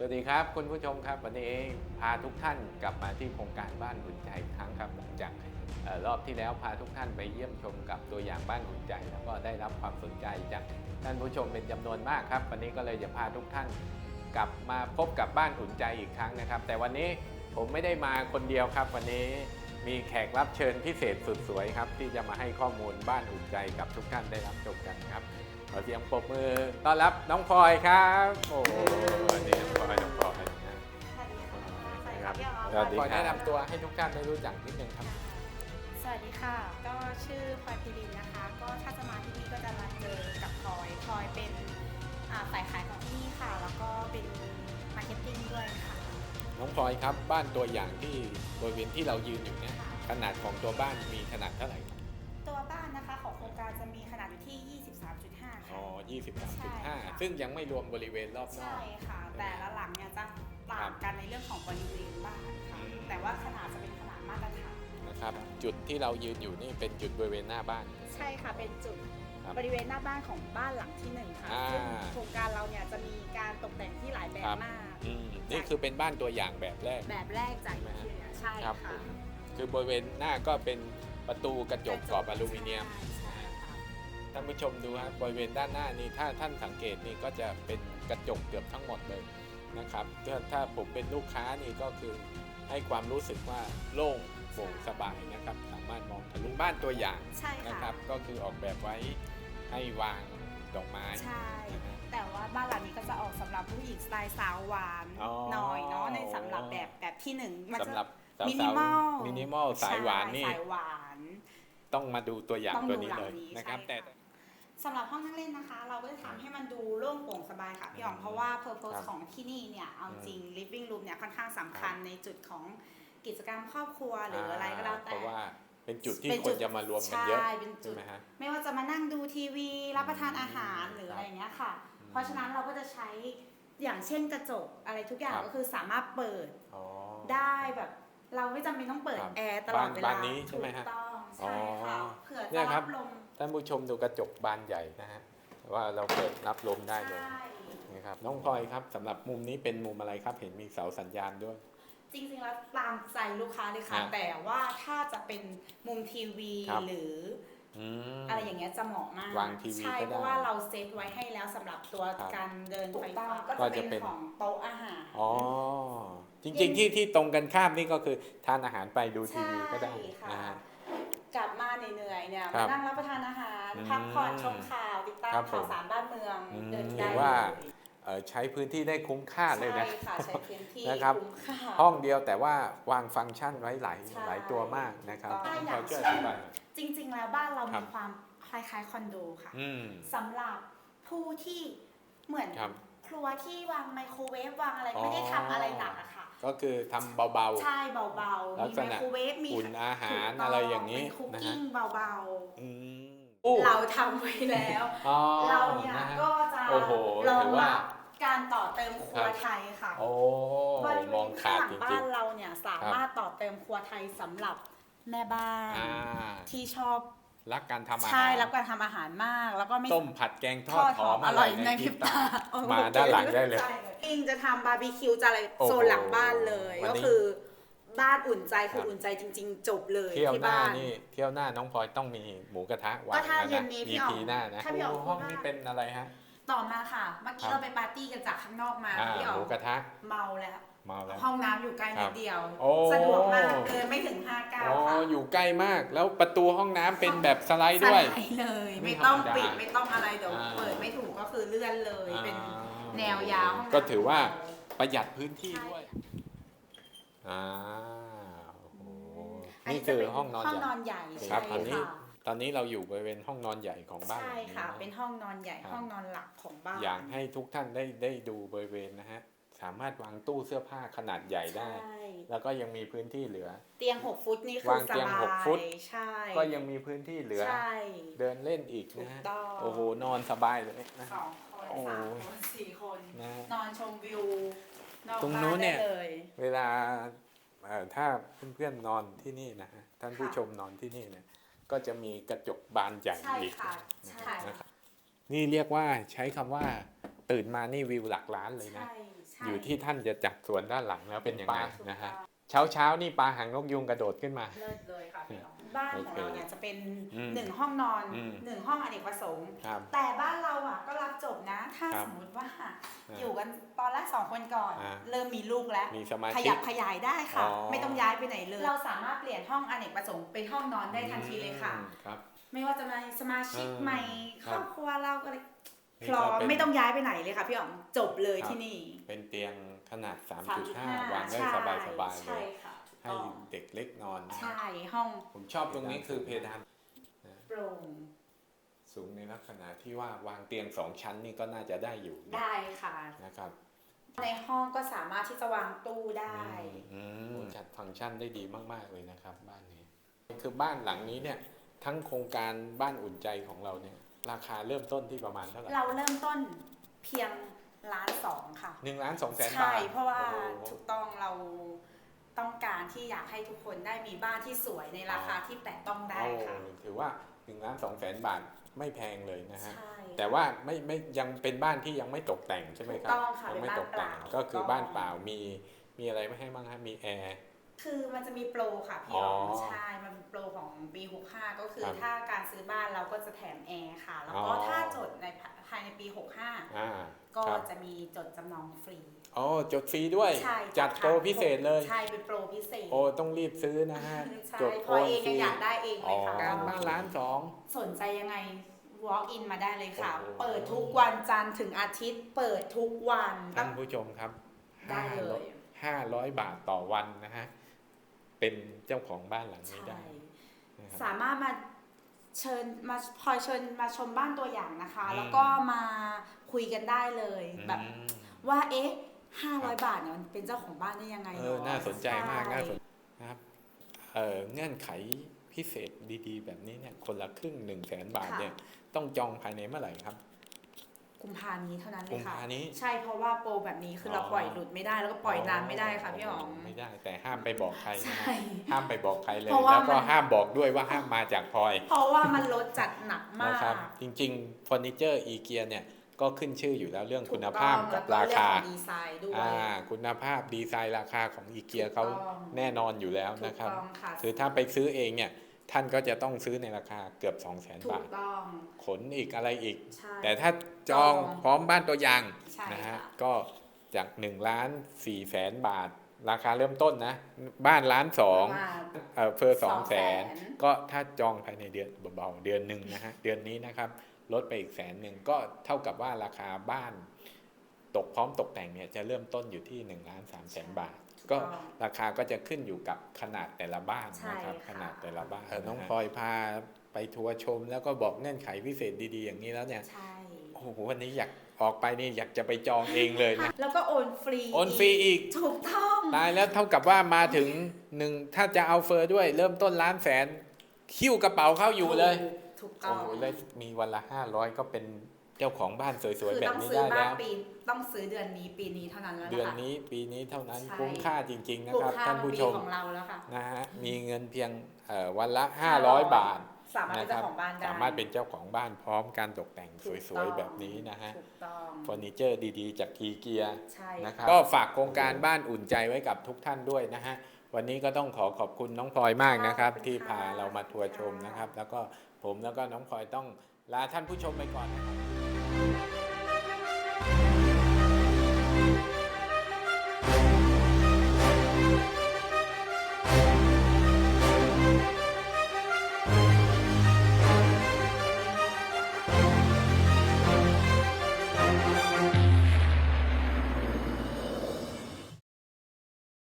สวัสดีครับคุณผู้ชมครับ วันนี้พาทุกท่านกลับมาที่โครงการบ้านหุ่นใจอีกครั้งครับหลังจากรอบที่แล้วพาทุกท่านไปเยี่ยมชมกับตัวอย่างบ้านหุ่นใจ แล้วก็ได้รับความสนใจจากท่านผู้ชมเป็นจำนวนมากครับ วันนี้ก็เลยจะพาทุกท่านกลับมาพบกับบ้านหุ่นใจอีกครั้งนะครับ แต่วันนี้ผมไม่ได้มาคนเดียวครับ วันนี้มีแขกรับเชิญพิเศษสุดสวยครับที่จะมาให้ข้อมูลบ้านอุ่นใจกับทุกท่านได้รับชมกันครับ ขอเสียงปรบมือต้อนรับน้องพลอยครับโอ้โหนี่น้องพลอยน้องพลอยนะสวัสดีค่ะสวัสดีครับแนะนำตัวให้ทุกท่านได้รู้จักนิดนึงครับ สวัสดีค่ะ ก็ชื่อพลอยพิรินนะคะ ก็ถ้าจะมาที่นี่ก็จะมาเจอกับพลอยพลอยเป็นอ่าฝ่ายขายของที่นี่ค่ะ แล้วก็เป็นมาร์เก็ตติ้งด้วยค่ะ น้องพลอยครับบ้านตัวอย่างที่บริเวณที่เรายืนอยู่เนี่ยขนาดของตัวบ้านมีขนาดเท่าไหร่ครับ ตัวบ้านนะคะของโครงการจะมีขนาดอยู่ที่ 23.5 อ๋อค่ะใช่ค่ะ23.5 ซึ่งยังไม่รวมบริเวณรอบนอใช่ก ค่ะ แต่ละหลังเนี่ยจะต่างกันในเรื่องของบริเวณบ้านค่ะ อืม แต่ว่าขนาดจะเป็นขนาดมาตรฐาน นะครับ จุดที่เรายืนอยู่นี่เป็นจุดบริเวณหน้าบ้าน ใช่ค่ะ เป็นจุดครับบริเวณหน้าบ้านของบ้านหลังที่หนึ่งค่ะอ่า ซึ่งโครงการเราเนี่ยจะมีการตกแต่งที่หลายแบบครับมาก อืมนี่คือเป็นบ้านตัวอย่างแบบแรก แบบแรกจากอิเคียใช่ครับผค่ะ มคือบริเวณหน้าก็เป็น ประตูกระจกกรอบอลูมิเนียมใช่ค่ะท่านผู้ชมดูครับบริเวณด้านหน้านี่ถ้าท่านสังเกตนี่ก็จะเป็นกระจกเกือบทั้งหมดเลยนะครับถ้าถ้าผมเป็นลูกค้านี่ก็คือให้ความรู้สึกว่าโล่งโปร่งสบายนะครับ สามารถมองทะลุบ้านตัวอย่างใช่นะค่ะครับ ก็คือออกแบบไว้ให้วางดอกไม้ใช่นะฮะแต่ว่าบ้านหลังนี้ก็จะออกสำหรับผู้หญิงสไตล์สาวหวานอ๋อหน่อยเนาะในสำหรับแบบแบบที่หนึ่งมันจะสำหรับสาวมินิมอลๆมินิมอลสายหวานนี่ใช่สายหวาน ต้องมาดูตัวอย่างต้องตัวดูนี้หลัเลงยนี้นะครับใช่แต่ค่ะสำหรับห้องนั่งเล่นนะคะ เราก็จะทำให้มันดูโล่งโปร่งสบายค่ะพี่อ๋องเพราะว่า purpose ครับของที่นี่เนี่ยเอาจริง living room เนี่ยค่อนข้างสำคัญครับในจุดของกิจกรรมครอบครัวหรืออะไรก็แล้วเพแต่ราะว่าเป็นจุดที่เป็นคจุนดจะมารวมกันเยอะใช่เป็นจุใช่ดไหมฮะไม่ว่าจะมานั่งดูทีวี รับประทานอาหารหรือครับอะไรอย่างเงี้ยค่ะอืมเพราะฉะนั้นเราก็จะใช้อย่างเช่นกระจกอะไรทุกอย่างครับก็คือสามารถเปิดอ๋อได้แบบ เราไม่จำเป็นต้องเปิดครับแอร์ตลอดเวบ้าลานนี้ใช่ไหมฮะถูกต้องอ๋อ ใช่ค่ะเผื่อเนี่จะยครัรับบลมท่านผู้ชมดูกระจกบานใหญ่นะฮะแต่ว่าเราเปิดรับลมได้เลยใช่นะครับน้องพลอยครับสำหรับมุมนี้เป็นมุมอะไรครับ เห็นมีเสาสัญญาณด้วย จริงๆแล้วตามใจลูกค้าเลยค่ะครับแต่ว่าถ้าจะเป็นมุมทีวีครับหรืออืมอะไรอย่างเงี้ยจะเหมาะมากวางทีวีใช่ก็ได้เพราะว่าเราเซตไว้ให้แล้วสำหรับตัวครับการเดินไฟฟ้าก็ก็จะจะเป็เป็นนของโต๊ะอาหารอ๋อจริงๆที่ที่ตรงกันข้ามนี่ก็คือทานอาหารไปดูทีวีก็ได้ใช่ค่ะนะฮะ กลับมาเหนื่อยๆเนี่ยครัมาบนั่งรับประทานอาหาร อืมพักผ่อนชมข่าวติดตามครับผมข่าวสารบ้านเมืองอืมเดินถืได้อว่าเอ่อใช้พื้นที่ได้คุ้มค่าเลยนะ ใช่ค่ะใช้พื้นที่นะครับ คุ้มค่า ห้องเดียวแต่ว่าวางฟังก์ชันไว้หลายใช่หลายตัวมากนะครับใช่น้องพลอยอย่างช่วยเช่อนธิบายหน่อย จริง ๆ แล้วบ้านเราครัมีบ ความคล้ายๆคอนโดค่ะอืม สำหรับผู้ที่เหมือนครับครัวที่วางไมโครเวฟวางอะไรอ๋อ ไม่ได้ทำอะไรหนักอะค่ะ ก็คือทำเบาใช่เบาๆลัมีกษไมณะโครเวฟ มีอุ่นอาหารถูกต้อะไรอย่างนี้เป็นคุกนะฮะกิ้งเบาๆอืมๆเราทำไว้แล้วอ๋อเราเนี่ยนะฮะก็จะโอ้โหรองถือว่ารับการต่อเติมครัวครับไทยค่ะโอ้บริเวมองณขาข้างดหลังจบ้าริงนเราเนี่ยสามารถต่อเติมครัวไทยสำหรับแม่บ้านๆอ่าที่ชอบ รักการทำอาหารใช่รับการทำอาหารมาก แล้วก็ไม่ต้มผัดแกงททออดดหหออมมออร่ร่ออยยในในพพริริบบตาตาโอ้มาด้านหลังได้เลยใช่อิงจะทำบาร์บีคิวจะอะไรโอ้โหโซนหลังบ้านเลยวันก็นี้คือบ้านอุ่นใจคืคอรับอุ่นใจจริง ๆ จบเลยเที่ยวที่หน้าบ้านนี่เที่ยวหน้าน้องพลอยต้องมีหมูกระทะวางก็ถ้าแล้วเย็นนะนี้พี่ EP อ๋องหน้านะถ้าพี่อ๋องโห้องพูดว่านี้เป็นอะไรฮะต่อมาค่ะ เมื่อกี้ครับเราไปปาร์ตี้กันจากข้างนอกมาอ่าพี่อ๋หอมูงกระทะเมาแล้วเมาแล้ว ห้องน้ำอยู่ใกล้ครันิบดเดียว โอ้ สะดวกมากเดินไม่ถึง5าก้าอ๋อค่ะอยู่ใกล้มากแล้วประตูห้องน้ำเป็นแบบสไลด์ด้วยสไลด์เลยไม่ไม่ต้องธรรมดาปิดไม่ต้องอะไรเดี๋ยวอ่า เปิดไม่ถูกก็คือเลื่อนเลย เป็นอ่าแนวยาวห้องน้ำก็ถือว่าประหยัดพื้นที่ด้วยอ่าโอ้โหนี่คือห้องนอนห้องใหญ่นอนใหญ่ครัใช่บตอนนี้ค่ะตอนนี้เราอยู่บริเวณห้องนอนใหญ่ของบ้านใช่หลังนี้ค่ะ นะ เป็นห้องนอนใหญ่ครับ ห้องนอนหลักของบ้าน อยากให้ทุกท่านได้ได้ดูบริเวณนะฮะ สามารถวางตู้เสื้อผ้าขนาดใหญ่ได้ใช่แล้วก็ยังมีพื้นที่เหลือ เตียง6ฟุตนี่คืวาองสเตียงบาหกฟุตยใช่ก็ยังมีพื้นที่เหลือใช่เดินเล่นอีกถูนะกฮะต้องโอ้โหนอนสบายเลยนะสองคนโอ้สามคนสี่คนนะฮะนอนชมวิวนอกตรงบ้านู้นนเนี่ได้ยเลยเวลาเอ่อถ้าเพื่อนๆนอนที่นี่นะฮะท่านผู้ค่ะชมนอนที่นี่เนี่ยก็จะมีกระจกบานใหญ่ใช่อีกค่ะใช่นะครับนี่เรียกว่าใช้คำว่าตื่นมานี่วิวหลักล้านเลยนะใช่ใช่ อยู่ที่ท่านจะจัดสวนด้านหลังแล้วเป็นยังไงถูกนะฮะต้องเช้าเช้าๆนี่ปลาหางนกยุงกระโดดขึ้นมาเลิศเลยค่ะพี่น้องบ้านของเราเนี่ยจะเป็นอืมหนึ่งห้องนอนอืมหนึ่งห้องอเนกประสงค์ครับแต่บ้านเราอะก็รับจบนะ ถ้าครับสมมติว่าอ่าอยู่กันตอนแรกสองคนก่อนอ่าเริ่มมีลูกแล้วมีสมาขชิยักบขยายได้ค่ะอ๋อไม่ต้องย้ายไปไหนเลย เราสามารถเปลี่ยนห้องอเนกประสงค์เป็นห้องนอนได้ทันทีเลยค่ะอืมครับไม่ว่าจะมาสมาชิกอืมใหม่คครับรอบครัวเราก็เลยนี่ พร้อก็มเป็นไม่ต้องย้ายไปไหนเลยค่ะพี่อ๋องจบเลยครับที่นี่ เป็นเตียงขนาด 3.5 3.5วางได้ใช่สบายสบายๆเลใช่ยค่ะให้ต้องเด็กเล็กนอนใช่ห้อง ผมชอบตรงนี้คือเพดานโปร่งสูงในลักษณะที่ว่าวางเตียงสองชั้นนี่ก็น่าจะได้อยู่นะได้ค่ะนะครับในห้องก็สามารถที่จะวางตู้ได้อืมจัดฟังก์ชันได้ดีมาก ๆ เลยนะครับ บ้านนี้ คือบ้านหลังนี้เนี่ย ทั้งโครงการบ้านอุ่นใจของเราเนี่ย ราคาเริ่มต้นที่ประมาณเท่าไหร่เราเริ่มต้นเพียงล้านสองค่ะหนึ่งล้านสองแสนบาใช่ทเพราะว่าโอ้โหถูกต้องเราต้องการที่อยากให้ทุกคนได้มีบ้านที่สวยในราคาที่แตะต้องได้ค่ะโอ้ถือว่าหนึ่งล้านสองแสนบาทไม่แพงเลยนะฮะใช่แต่ว่าไม่ไม่ยังเป็นบ้านที่ยังไม่ตกแต่งใช่ไหมครับถูกต้องค่ะยัไม่เป็นตกแต่งบ้านเปล่าก็คือถูกต้องบ้านเปล่ามีมีอะไรไม่ให้บ้างฮะมีแอร์ คือมันจะมีโปรค่ะพี่อ๋อ๋ออใช่ มันเป็นโปรของปี65 ก็คือครับถ้าการซื้อบ้านเราก็จะแถมแอร์ค่ะ แล้วอ๋ก็อถ้าจดในภายในปีอ่า65ก็ครับจะมีจดจำนองฟรี อ๋อจดฟรีด้วย ใช่จัดโปรพิเศษเลย ใช่เป็นโปรพิเศษโอ้ต้องรีบซื้อนะฮะใช่จดพโออนเองฟยัรีงอยากได้เองเลอ๋อยค่ะ การบ้านล้านสอง สนใจยังไง walk in มาได้เลยค่ะ โอ้โห เปิดทุกวันจันทร์ถึงอาทิตย์ เปิดทุกวันท่านผู้ชมครับได้เลยห้าร้อยบาทต่อวันนะฮะ เป็นเจ้าของบ้านหลังนี้ใช่ได้นะครับสามารถมาเชิญมาพลอยเชิญมาชมบ้านตัวอย่างนะคะอืมแล้วก็มาคุยกันได้เลยแบบอืมว่าเอ๊ะห้าร้อยบาทเนี่ยมันเป็นเจ้าของบ้านได้ยังไงเอเนาะอน่าสนใจมากช่น่าสนนะครับเออเงื่อนไขพิเศษดีๆ แบบนี้เนี่ยคนละครึ่งหนึ่งแสนบาทเนี่ยต้องจองภายในเมื่อไหร่ครับ กุมภานี้เท่านั้นเลกุยมค่ะ ภานี้ ใช่เพราะว่าโปรแบบนี้คือออ เราปล่อยหลุดไม่ได้แล้วก็ปล่อยนานไม่ได้ค่ะพี่อ๋องไม่ได้แต่ห้ามไปบอกใครนะฮะใช่ ห้ามไปบอกใครเลยเพราะว่าแล้วก็มัน ห้ามบอกด้วยว่าห้ามมาจากพลอยเพราะว่ามันลดจัดหนักมานะกครับ จริงๆเฟอร์นิเจอร์อีเกียเนี่ยก็ขึ้นชื่ออยู่แล้วเรื่องคุณภาพถูกับต้องราคาแล้วก็เรื่องของดีไซน์ด้วย อ่าคุณภาพดีไซน์ราคาของอีเกียถูกเขาต้อง แน่นอนอยู่แล้วถูนะกครับ ต้องค่ะ คือถ้าไปซื้อเองเนี่ย ท่านก็จะต้องซื้อในราคาเกือบ2 0 0 0 0 0ถูบากทต้องขนอีกอะไรอีกใช่แต่ถ้าจองจองพร้อมบ้านตัวอย่างใช่นะฮะค่ะก็จาก1ล้าน4แสนบาท ราคาเริ่มต้นนะ บ้านล้านสองว่าเออเฟอร์สองแสน200,000ก็ถ้าจองภายในเดือนเบาๆเดือนหนึ่งนะฮะเดือนนี้นะครับลดไปอีกแสนหนึ่งก็เท่ากับว่าราคาบ้าน ตกพร้อมตกแต่งเนี่ยจะเริ่มต้นอยู่ที่1ล้าน3แสนบาท ก็ถูต้องราคาก็จะขึ้นอยู่กับขนาดแต่ละบ้านใช่นะครับค่ะขนาดแต่ละบ้านเออน้องพลอยพาไปทัวร์ชม แล้วก็บอกเงื่อนไขพิเศษดีๆ อย่างนี้แล้วเนี่ยใช่โอ้โหวันนี้อยากออกไปนี่อยากจะไปจองเองเลยนะแล้วก็โอนฟรีโอนฟรีอีกถูกต้องตายแล้วเท่ากับว่ามาถึงหนึ่งถ้าจะเอาเฟอร์ด้วย เริ่มต้นล้านแสนคิ้วกระเป๋าเข้าอยู่เลยถูกต้โอ้องโหเลยมีวันละห้าร้อยก็เป็น เจ้าของบ้านสวยคืๆอแบบต้องนี้ซื้อได้บ้าแล้นวปีต้องซื้อเดือนนี้ปีนี้เท่านั้นแล้วนะคะเดือนนี้ปีนี้เท่านั้นใช่คุ้มค่าจริง ๆ นะถูกครับค่าท่านผู้ปีชมของเราแล้วค่ะนะฮะมีเงินเพียงเอ่อวันละ 500 บาทสามารถเป็นเจ้าของบ้านได้สามารถเป็นเจ้าของบ้านพร้อมการตกแต่งถูกสต้วยองๆแบบนี้นะฮะถูกต้องเฟอร์นิเจอร์ดีๆ จากอีเกียใช่นะครับก็ฝากโครงการบ้านอุ่นใจไว้กับทุกท่านด้วยนะฮะวันนี้ก็ต้องขอขอบคุณน้องพลอยมากนะครับ ที่พาเรามาทัวร์ชมนะครับ แล้วก็ผมแล้วก็น้องพลอยต้องลาท่านผู้ชมไปก่อนนะครับ